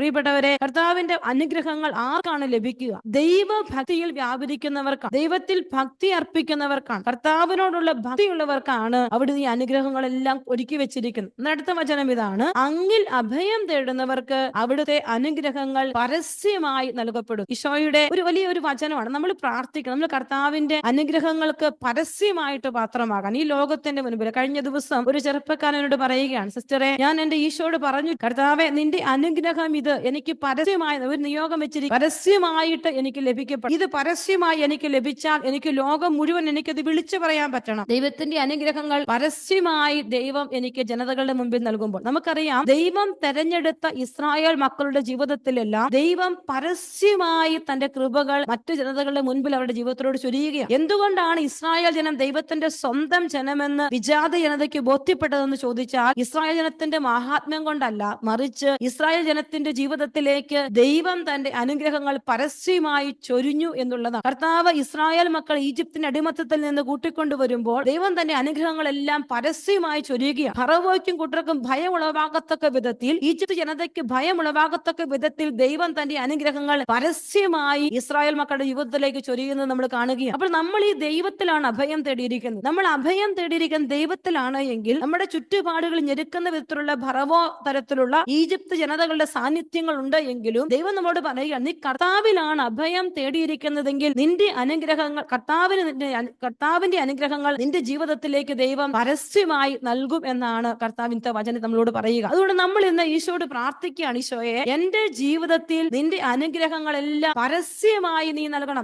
പ്രിയപ്പെട്ടവരെ കർത്താവിന്റെ അനുഗ്രഹങ്ങൾ ആർക്കാണ് ലഭിക്കുക? ദൈവഭക്തിയിൽ വ്യാപരിക്കുന്നവർക്കാണ് ദൈവത്തിൽ ഭക്തി അർപ്പിക്കുന്നവർക്കാണ് കർത്താവിനോടുള്ള ഭക്തിയുള്ളവർക്കാണ് അവിടെ ഈ അനുഗ്രഹങ്ങളെല്ലാം ഒരുക്കി വെച്ചിരിക്കുന്നത്. അടുത്ത വചനം ഇതാണ് അങ്ങിൽ അഭയം തേടുന്നവർക്ക് അവിടുത്തെ അനുഗ്രഹങ്ങൾ പരസ്യമായി നൽകപ്പെടും. ഈശോയുടെ ഒരു വലിയ ഒരു വചനമാണ് നമ്മൾ പ്രാർത്ഥിക്കണം നമ്മൾ കർത്താവിന്റെ അനുഗ്രഹങ്ങൾക്ക് പരസ്യമായിട്ട് പാത്രമാകാൻ. ഈ ലോകത്തിന്റെ മുൻപിൽ കഴിഞ്ഞ ദിവസം ഒരു ചെറുപ്പക്കാരനോട് പറയുകയാണ് സിസ്റ്ററെ ഞാൻ എന്റെ ഈശോയോട് പറഞ്ഞു കർത്താവെ നിന്റെ അനുഗ്രഹം ഇത് എനിക്ക് പരസ്യമായി ഒരു നിയോഗം വെച്ചിരിക്കും പരസ്യമായിട്ട് എനിക്ക് ലഭിക്കപ്പെടും ഇത് പരസ്യമായി എനിക്ക് ലഭിച്ചാൽ എനിക്ക് ലോകം മുഴുവൻ എനിക്കത് വിളിച്ചു പറയാൻ പറ്റണം. ദൈവത്തിന്റെ അനുഗ്രഹങ്ങൾ പരസ്യമായി ദൈവം എനിക്ക് ജനതകളുടെ മുമ്പിൽ നൽകുമ്പോൾ. നമുക്കറിയാം ദൈവം തെരഞ്ഞെടുത്ത ഇസ്രായേൽ മക്കളുടെ ജീവിതത്തിലെല്ലാം ദൈവം പരസ്യമായി തന്റെ കൃപകൾ മറ്റു ജനതകളുടെ മുൻപിൽ അവരുടെ ജീവിതത്തിലോട് ചൊരിയുകയാണ്. എന്തുകൊണ്ടാണ് ഇസ്രായേൽ ജനം ദൈവത്തിന്റെ സ്വന്തം ജനമെന്ന് വിജാത ജനതയ്ക്ക് ബോധ്യപ്പെട്ടതെന്ന് ചോദിച്ചാൽ ഇസ്രായേൽ ജനത്തിന്റെ മഹാത്മ്യം കൊണ്ടല്ല. മറിച്ച് ഇസ്രായേൽ ജനത്തിന്റെ ജീവിതത്തിലേക്ക് ദൈവം തന്റെ അനുഗ്രഹങ്ങൾ പരസ്യമായി ചൊരിഞ്ഞു എന്നുള്ളതാണ്. കർത്താവ് ഇസ്രായേൽ മക്കൾ ഈജിപ്തിന്റെ അടിമത്തത്തിൽ നിന്ന് കൂട്ടിക്കൊണ്ടുവരുമ്പോൾ ദൈവം തന്റെ അനുഗ്രഹങ്ങളെല്ലാം പരസ്യമായി ചൊരിയുകയാണ്. ഫറവോയ്ക്കും കുട്ടർക്കും ഭയം ഉളവാകത്തക്ക വിധത്തിൽ ഈജിപ്ത് ജനതയ്ക്ക് ഭയം ഉളവാകത്തക്ക വിധത്തിൽ ദൈവം തന്റെ അനുഗ്രഹങ്ങൾ പരസ്യമായി ഇസ്രായേൽ മക്കളുടെ ജീവിതത്തിലേക്ക് ചൊരിയുന്നത് നമ്മൾ കാണുകയാണ്. അപ്പോൾ നമ്മൾ ഈ ദൈവത്തിലാണ് അഭയം തേടിയിരിക്കുന്നത്. നമ്മൾ അഭയം തേടിയിരിക്കുന്ന ദൈവത്തിലാണ് എങ്കിൽ നമ്മുടെ ചുറ്റുപാടുകൾ ഞെരുക്കുന്ന വിധത്തിലുള്ള ഭറവോ തരത്തിലുള്ള ഈജിപ്ത് ജനതകളുടെ സാന്നിധ്യങ്ങൾ ഉണ്ട് എങ്കിലും ദൈവം നമ്മോട് പറയുകയാണ് നീ കർത്താവിലാണ് അഭയം തേടിയിരിക്കുന്നതെങ്കിൽ നിന്റെ അനുഗ്രഹങ്ങൾ കർത്താവിന് നിന്റെ കർത്താവിന്റെ അനുഗ്രഹങ്ങൾ നിന്റെ ജീവിതത്തിലേക്ക് ദൈവം പരസ്യമായി നൽകും എന്നാണ് കർത്താവിന്റെ വചനം നമ്മളോട് പറയുക. അതുകൊണ്ട് നമ്മൾ ഇന്ന് ഈശോട് പ്രാർത്ഥിക്കുകയാണ് ഈശോയെ എന്റെ ജീവിതത്തിൽ നിന്റെ അനുഗ്രഹങ്ങളെല്ലാം പരസ്യമായി നീ നൽകണം.